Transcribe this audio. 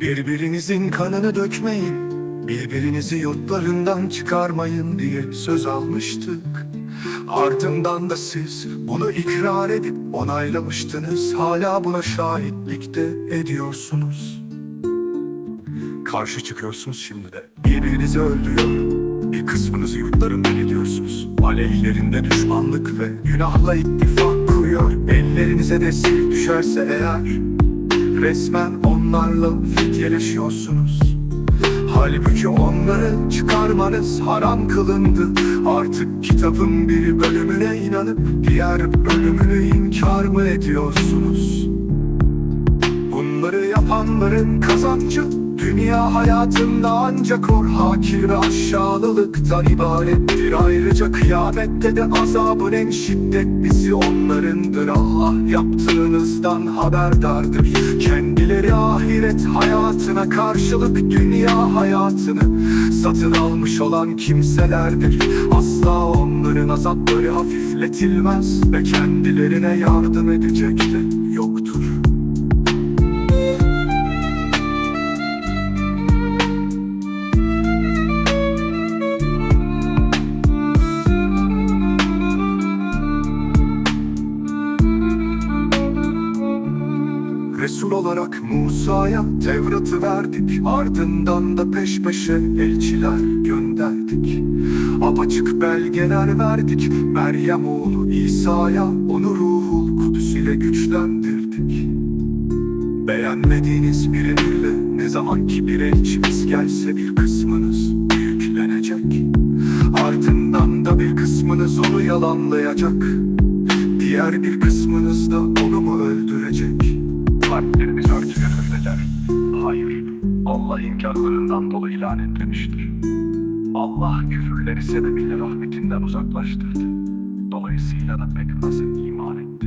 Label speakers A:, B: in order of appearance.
A: Birbirinizin kanını dökmeyin, birbirinizi yurtlarından çıkarmayın diye söz almıştık. Ardından da siz bunu ikrar edip onaylamıştınız. Hala buna şahitlikte ediyorsunuz. Karşı çıkıyorsunuz şimdi de. Birbirinizi öldürüyor. Bir kısmınızı yurtlarından ediyorsunuz. Aleyhlerinde düşmanlık ve günahla ittifak kuruyor. Ellerinize de sil düşerse eğer Resmen onlarla fidyeleşiyorsunuz Halbuki onları çıkarmanız haram kılındı Artık kitabın bir bölümüne inanıp Diğer bölümünü inkar mı ediyorsunuz? Bunları yapanların kazancı Dünya hayatında ancak o hakir ve aşağılıktan ibarettir Ayrıca kıyamette de azabın en şiddetlisi onlarındır. Allah yaptığınızdan haberdardır. Kendileri ahiret hayatına karşılık dünya hayatını Satın almış olan kimselerdir. Asla onların azapları hafifletilmez Ve kendilerine yardım edecek Resul olarak Musa'ya Tevrat'ı verdik. Ardından da peş peşe elçiler gönderdik. Apaçık belgeler verdik. Meryem oğlu İsa'ya Onu ruhul kudüs ile güçlendirdik. Beğenmediğiniz bir emirle Ne zaman ki bir elçimiz gelse bir kısmınız yüklenecek. Ardından da bir kısmınız onu yalanlayacak. Diğer bir kısmınız da onu mu öldürecek? Kalpleriniz örtüyor öyleler. Hayır, Allah inkarlarından dolayı lanetlemiştir. Allah küfürleri sebebiyle rahmetinden uzaklaştırdı. Dolayısıyla da pek az iman etti.